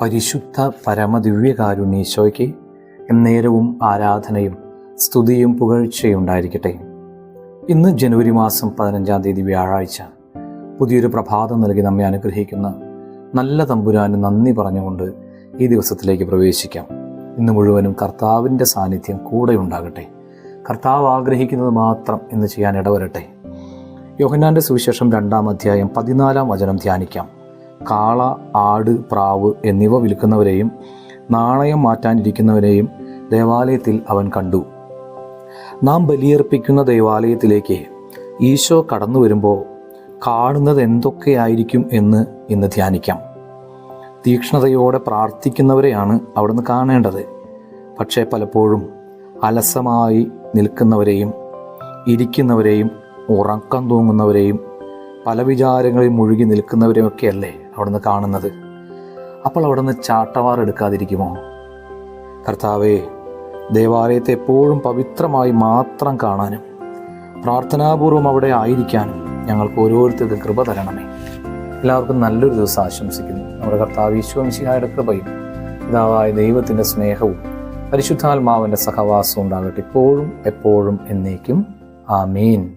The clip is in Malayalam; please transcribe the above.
പരിശുദ്ധ പരമദിവ്യകാരുണ്യേശോയ്ക്ക് എന്നേരവും ആരാധനയും സ്തുതിയും പുകഴ്ചയും ഉണ്ടായിരിക്കട്ടെ ഇന്ന് ജനുവരി മാസം പതിനഞ്ചാം തീയതി വ്യാഴാഴ്ച പുതിയൊരു പ്രഭാതം നൽകി നമ്മെ അനുഗ്രഹിക്കുന്ന നല്ല തമ്പുരാന് നന്ദി പറഞ്ഞുകൊണ്ട് ഈ ദിവസത്തിലേക്ക് പ്രവേശിക്കാം. ഇന്ന് മുഴുവനും കർത്താവിന്റെ സാന്നിധ്യം കൂടെ ഉണ്ടാകട്ടെ. കർത്താവ് ആഗ്രഹിക്കുന്നത് മാത്രം എന്ന് ചെയ്യാൻ ഇടവരട്ടെ. യോഹന്നാന്റെ സുവിശേഷം രണ്ടാം അധ്യായം പതിനാലാം വചനം ധ്യാനിക്കാം. കാള ആട് പ്രാവ് എന്നിവ വിൽക്കുന്നവരെയും നാണയം മാറ്റാനിരിക്കുന്നവരെയും ദേവാലയത്തിൽ അവൻ കണ്ടു. നാം ബലിയർപ്പിക്കുന്ന ദേവാലയത്തിലേക്ക് ഈശോ കടന്നു വരുമ്പോൾ കാണുന്നത് എന്തൊക്കെയായിരിക്കും എന്ന് ഇന്ന് ധ്യാനിക്കാം. തീക്ഷ്ണതയോടെ പ്രാർത്ഥിക്കുന്നവരെയാണ് അവിടുന്ന് കാണേണ്ടത്. പക്ഷേ പലപ്പോഴും അലസമായി നിൽക്കുന്നവരെയും ഇരിക്കുന്നവരെയും ഉറക്കം തൂങ്ങുന്നവരെയും പല വിചാരങ്ങളിൽ മുഴുകി നിൽക്കുന്നവരെയൊക്കെയല്ലേ? അവിടുന്ന് കാണുന്നത്. അപ്പോൾ അവിടുന്ന് ചാട്ടവാർ എടുക്കാതിരിക്കുമോ? കർത്താവേ ദേവാലയത്തെ എപ്പോഴും പവിത്രമായി മാത്രം കാണാനും പ്രാർത്ഥനാപൂർവം അവിടെ ആയിരിക്കാനും ഞങ്ങൾക്ക് ഓരോരുത്തർക്കും കൃപ തരണമേ. എല്ലാവർക്കും നല്ലൊരു ദിവസം ആശംസിക്കുന്നു. നമ്മുടെ കർത്താവ് ഈശ്വംശിഹായുടെ കൃപയും പിതാവായ ദൈവത്തിന്റെ സ്നേഹവും പരിശുദ്ധാത്മാവിന്റെ സഹവാസവും ഉണ്ടാകട്ടെ. ഇപ്പോഴും എപ്പോഴും എന്നേക്കും. ആമീൻ.